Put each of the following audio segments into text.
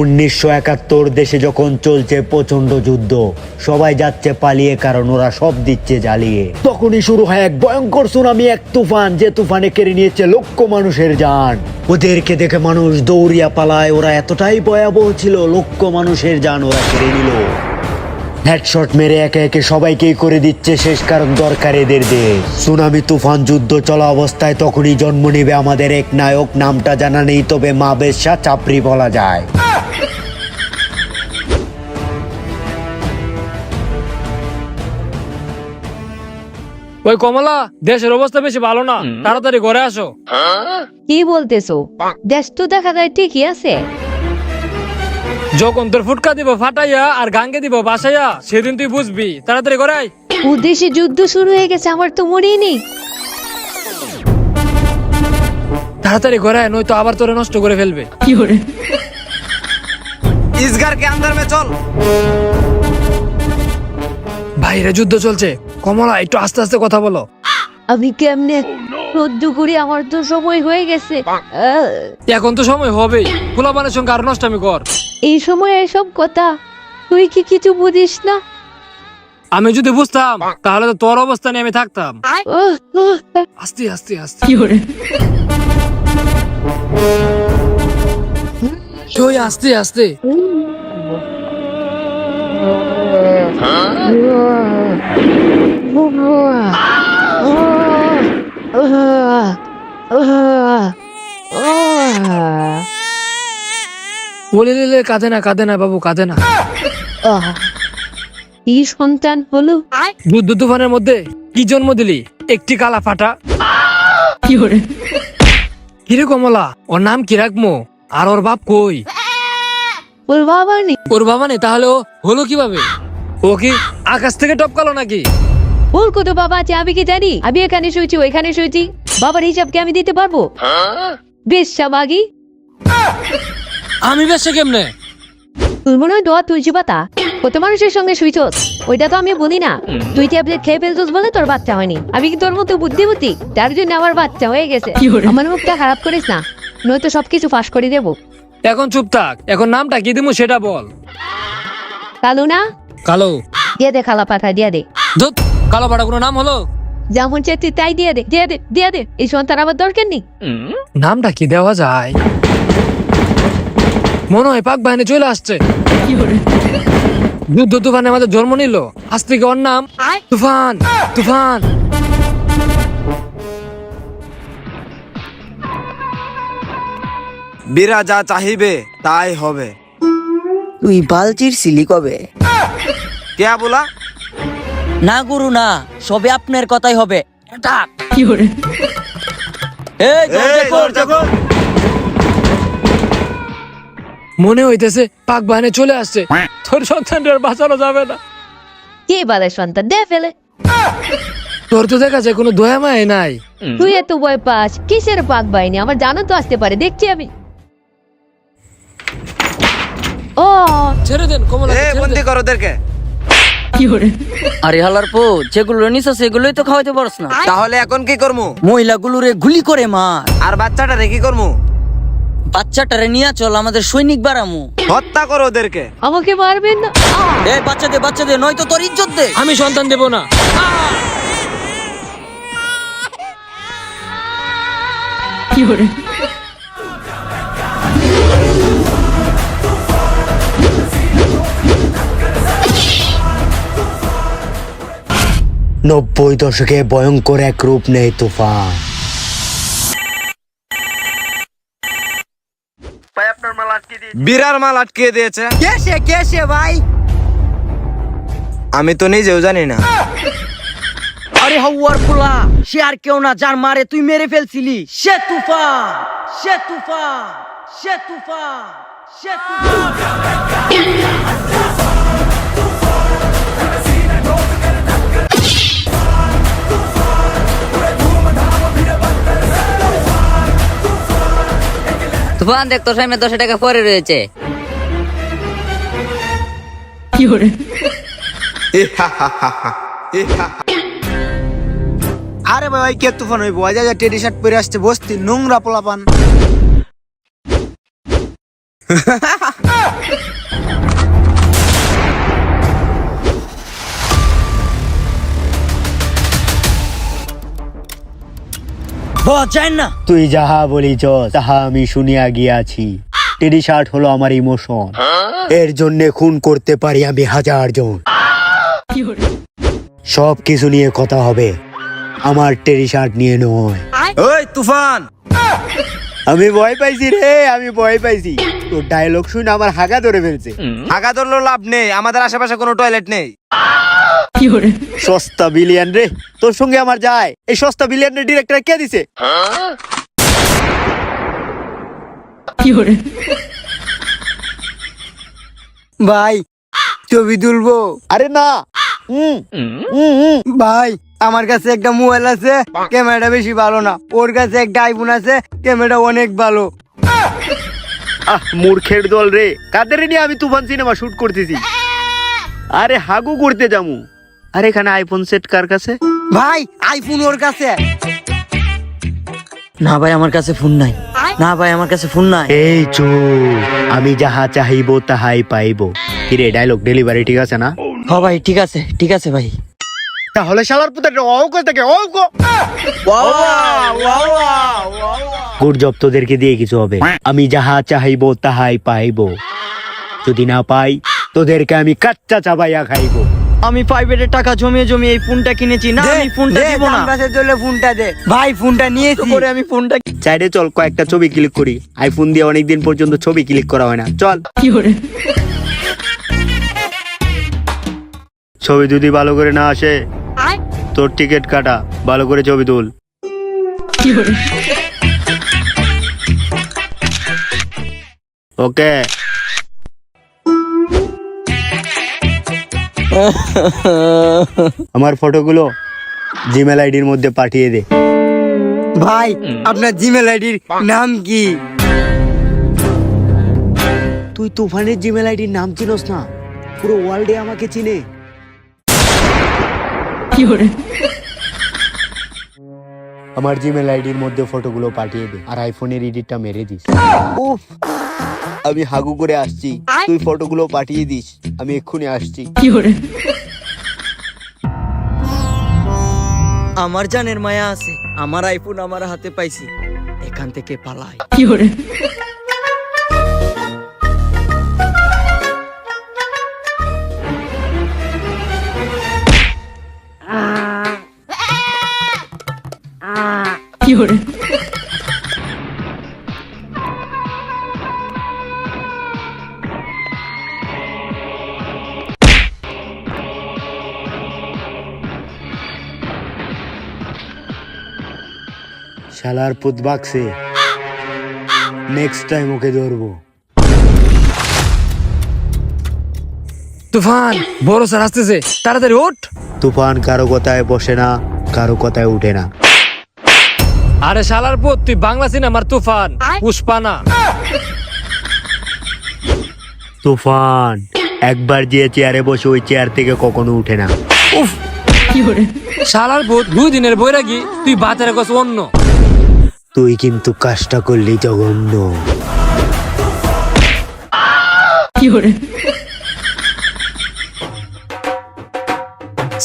উনিশশো একাত্তর দেশে যখন চলছে প্রচণ্ড যুদ্ধ, সবাই যাচ্ছে পালিয়ে কারণ ওরা সব দিচ্ছে জ্বালিয়ে। তখনই শুরু হয় এক ভয়ঙ্কর সুনামি, এক তুফান, যে তুফানে কেড়ে নিয়েছে লক্ষ মানুষের যান। ওদেরকে দেখে মানুষ দৌড়িয়া পালায়, ওরা এতটাই ভয়াবহ ছিল, লক্ষ মানুষের যান ওরা কেড়ে নিল। হেডশট মেরে একে একে সবাইকেই করে দিচ্ছে শেষ কারণ দরকার এদের দেশ। সুনামি, তুফান, যুদ্ধ চলা অবস্থায় তখনই জন্ম নেবে আমাদের এক নায়ক, নামটা জানা নেই, তবে মা বেশ্যা চাপড়ি বলা যায়। ওই কমলা দেশের অবস্থা বেশি ভালো না। তাড়াতাড়ি ঘরে আসো। কি বলতেছো? দেশ তো দেখা যায় ঠিকই আছে। যখন তোর ফুটকা দিব ফাটাইয়া আর গাঙ্গে দিব বাসাইয়া সেদিন তুই বুঝবি। তাড়াতাড়ি ঘরে আয়। উদ্দেশ্যে যুদ্ধ শুরু হয়ে গেছে আমার তো মনেই নেই। তাড়াতাড়ি ঘরে আয় নয় তো আবার তোরে নষ্ট করে ফেলবে। কি করে? ইসগার কে আন্দার মে চল। বাইরে যুদ্ধ চলছে। কমলা একটু আস্তে আস্তে কথা বলো। আমি কেমনে সহ্য করি? আমার তো সময় হয়ে গেছে। আহ, এখন তো সময় হবেই। ফুলাবানের সঙ্গে আর নষ্টামি কর। এই সময় এসব কথা তুই কি কিছু বুঝিস না? আমি যদি বুঝতাম তাহলে তো তোর অবস্থা নিয়ে আমি থাকতাম। উহ, উহ, আস্তে আস্তে আস্তে। সই আস্তে আস্তে। কাঁদে না কাঁদে না বাবু কাঁদে না। কি সন্তান হলো যুদ্ধ তুফানের মধ্যে কি জন্ম দিলি? একটি কালা ফাটা। কিরে কমলা ওর নাম কি রাখব আর ওর বাপ কই? ওর বাবা নেই। ওর বাবা নেই তাহলে ও হলো কীভাবে? ও কি আকাশ থেকে টপকালো নাকি? ওর কত বাবা আছে আমি কি জানি? আমি এখানে শুয়েছি ওইখানে শুয়েছি। বাবার হিসাবকে আমি দিতে পারব? বেশ সামাগি আমি বেশে কেমনে? তুই মনে হয় দোয়া তুলছি পাতা কত মানুষের সঙ্গে শুইছস ওইটা তো আমি বলি না। তুই ট্যাবলেট খেয়ে ফেলছস বলে তোর বাচ্চা হয়নি। আমি কি তোর মতো বুদ্ধিমতী তার জন্য আমার বাচ্চা হয়ে গেছে। আমার মুখটা খারাপ করিস না। নয়তো সবকিছু ফাঁস করে দেবো। এখন চুপ থাক। এখন নামটা কি দিমু সেটা বল। কালু না? কালো। দিয়ে দে খালা দিয়ে দে। কালো পাড়া কোনো নাম হলো? যেমন চেতি তাই দিয়ে দে দিয়ে দে দিয়ে দে। এই সন্তান আবার দরকার নেই। নামটা কি দেওয়া যায়? মনে হয় পাক বাহিনী চলে আসছে। যুদ্ধ তুফানে আমাদের জন্ম নিল। আজ থেকে ওর নাম তুফান তুফান। বীরা যা চাহিবে তাই হবে। তুই বালচির সিলি কবে? কে বলা? না গুরু না সবে আপনার কথাই হবে। মনে হইতেছে পাক বাহিনী চলে আসছে। তোর সন্তানটা আর বাঁচানো যাবে না। কে বালে সন্তান? দে ফেলে। তোর তো দেখা যায় কোনো দয়া মায় নাই। তুই এত ভয় পাস? কিসের পাক বাহিনী? আমার জানো তো আসতে পারে দেখছি আমি। ও। ছেড়ে দেন কমলা এ বন্দি করো ওদেরকে। আরে হালার পো যেগুলো নিছ সেগুলোই তো খাওয়াইতে পারস না। তাহলে এখন কি করমু? মহিলাগুলোরে গুলি করে মার। আর বাচ্চাটা রেখে করমু? বাচ্চাটারে নিয়ে চল আমাদের সৈনিক বাড়ামু। হত্যা করো ওদেরকে। আমাকে মারবেন না! এই বাচ্চা দে বাচ্চা দে নয়তো তোর ইজ্জত দে। আমি সন্তান দেব না। নব্বই দশকে ভয়ঙ্কর এক রূপ নেয় তুফান। বীরার মাল আটকে দিয়েছে। কেসে কেসে ভাই? আমি তো নিজেও জানি না। আরে হাওয়ার পোলা সে আর কেউ না যার মারে তুই মেরে ফেলছিলি। সে তুফান সে তুফান সে তুফান সে তুফান। তুফান দেখ তোর সামনে দশ টাকা পরে রয়েছে। আরে ভাই কে তুফান হইব? আজ আজ টেডি শার্ট পরে আসছে বসতি নোংরা পোলাপান। বস না। তুই যাহা বলিছ তাহা আমি শুনিয়া গিয়াছি। টেডি শার্ট হলো আমার ইমোশন। এর জন্য খুন করতে পারি আমি হাজার জন। সব কিছু নিয়ে কথা হবে। আমার টেডি শার্ট নিয়ে নয়। ওই তুফান! আমি ভয় পাইছি রে আমি ভয় পাইছি। তোর ডায়লগ শুনে আমার হাগা ধরে ফেলছে। আগা ধরলেও লাভ নেই আমাদের আশেপাশে কোনো টয়লেট নেই। সস্তা বিলিয়ন রে তোর সঙ্গে আমার যায়। এই সস্তা বিলিয়নের ডিরেক্টর কে দিছে? ভাই ছবি তুলবো। আরে না। ভাই আমার কাছে একটা মোবাইল আছে ক্যামেরাটা বেশি ভালো না। ওর কাছে একটা আইফোন আছে ক্যামেরাটা অনেক ভালো। আহ মূর্খের দল রে। কাদের নিয়ে আমি তুফান সিনেমা শুট করতেছি? আরে হাগু করতে যামু। আরে এখানে আইফোন সেট কার কাছে? ভাই আইফোন ওর কাছে। না ভাই আমার কাছে ফোন নাই। না ভাই আমার কাছে ফোন নাই। এই চো আমি যাহা চাহিব তাহাই পাইব। কিরে ডায়লগ ডেলিভারি ঠিক আছে না? হ ভাই ঠিক আছে ঠিক আছে ভাই। তাহলে শালার পুত্র অঙ্ক থেকে অঙ্ক গুড জব তোদেরকে দিয়ে কিছু হবে। আমি যাহা চাহিব তাহাই পাইব। যদি না পাই তোদেরকে আমি কাচ্চা চাবাইয়া খাইব। আমি প্রাইভেটের টাকা জমিয়ে জমিয়ে এই ফোনটা কিনেছি। না আমি ফোনটা দিব না। কাছে চলে ফোনটা দে। ভাই ফোনটা নিয়েছি। করে আমি ফোনটা চাইরে চল কয়েকটা ছবি ক্লিক করি। আইফোন দিয়ে অনেক দিন পর্যন্ত ছবি ক্লিক করা হয় না। চল। কি করে? ছবি যদি ভালো করে না আসে তোর টিকিট কাটা। ভালো করে ছবি তুল। ওকে আমার ফটোগুলো জিমেল আইডির মধ্যে পাঠিয়ে দে। ভাই আপনার জিমেল আইডির নাম কি? তুই তুফানের জিমেল আইডির নাম চিনস না। পুরো ওয়ার্ল্ডে আমাকে চিনে। আমার জিমেল আইডির মধ্যে ফটোগুলো পাঠিয়ে দে আর আইফোনের এডিটটা মেরে দিস। উফ আমি হাগু করে আসছি। তুই ফটোগুলো পাঠিয়ে দিস। আমি এক্ষুনি আসছি। আমার জানের মায়া আছে। আমার আইফোন আমার হাতে পাইছি। এখান থেকে পালাই। শালার পুত বাক্সে নেক্সট টাইম ওকে ধরবো। তুফান বড় স্যার আসতেছে। তাড়াতাড়ি ওঠ। তুফান কারও কথায় বসে না কারও কথায় উঠে না। আরে শালার পুত তুই বাংলা সিনেমার তুফান পুষ্পা না। তুফান একবার যে চেয়ারে বসে ওই চেয়ার থেকে কখনো উঠে না। উফ। শালার পুত দুই দিনের বৈরাগী তুই বাজারে গছ অন্য। তুই কিন্তু কাজটা করলি জঘন্য।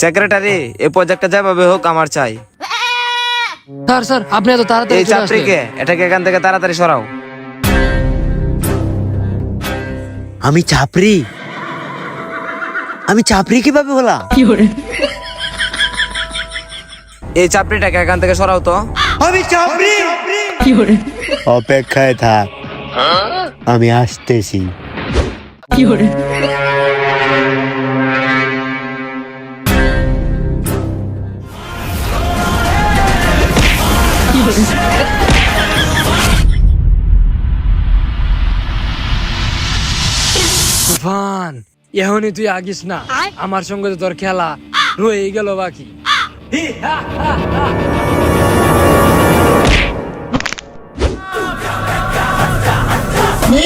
সেক্রেটারি এই প্রজেক্টটা যেভাবে হোক আমার চাই। স্যার স্যার আপনি এত তাড়াতাড়ি এই চলে আসলেন। চাপড়িকে এটাকে এখান থেকে তাড়াতাড়ি সরাও। আমি চাপরি? আমি চাপরি কীভাবে হলাম? এই চাপড়িটাকে এখান থেকে সরাও তো। আমি চাপরি। অপেক্ষায় থাক। আমি আসতেছি। তুফান এখনই তুই আগিস না। আমার সঙ্গে তো তোর খেলা রয়ে গেল বাকি। আসসালামু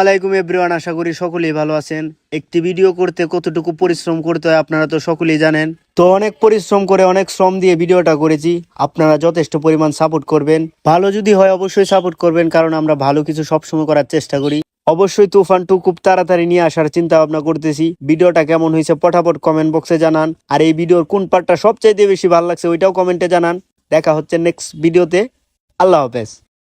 আলাইকুম এভরিওয়ান, আশা করি সকলেই ভালো আছেন। একটি ভিডিও করতে কতটুকু পরিশ্রম করতে হয় আপনারা তো সকলেই জানেন। তো অনেক পরিশ্রম করে অনেক শ্রম দিয়ে ভিডিওটা করেছি। আপনারা যথেষ্ট পরিমাণ সাপোর্ট করবেন। ভালো যদি হয় অবশ্যই সাপোর্ট করবেন, কারণ আমরা ভালো কিছু সবসময় করার চেষ্টা করি। অবশ্যই তুফান টু খুব তাড়াতাড়ি নিয়ে আসার চিন্তা ভাবনা করতেছি। ভিডিওটা কেমন হয়েছে পটাপট কমেন্ট বক্সে জানান। আর এই ভিডিওর কোন পার্টটা সবচাইতে বেশি ভালো লাগছে ওইটাও কমেন্টে জানান। দেখা হচ্ছে নেক্সট ভিডিওতে আল্লাহ হাফেজ।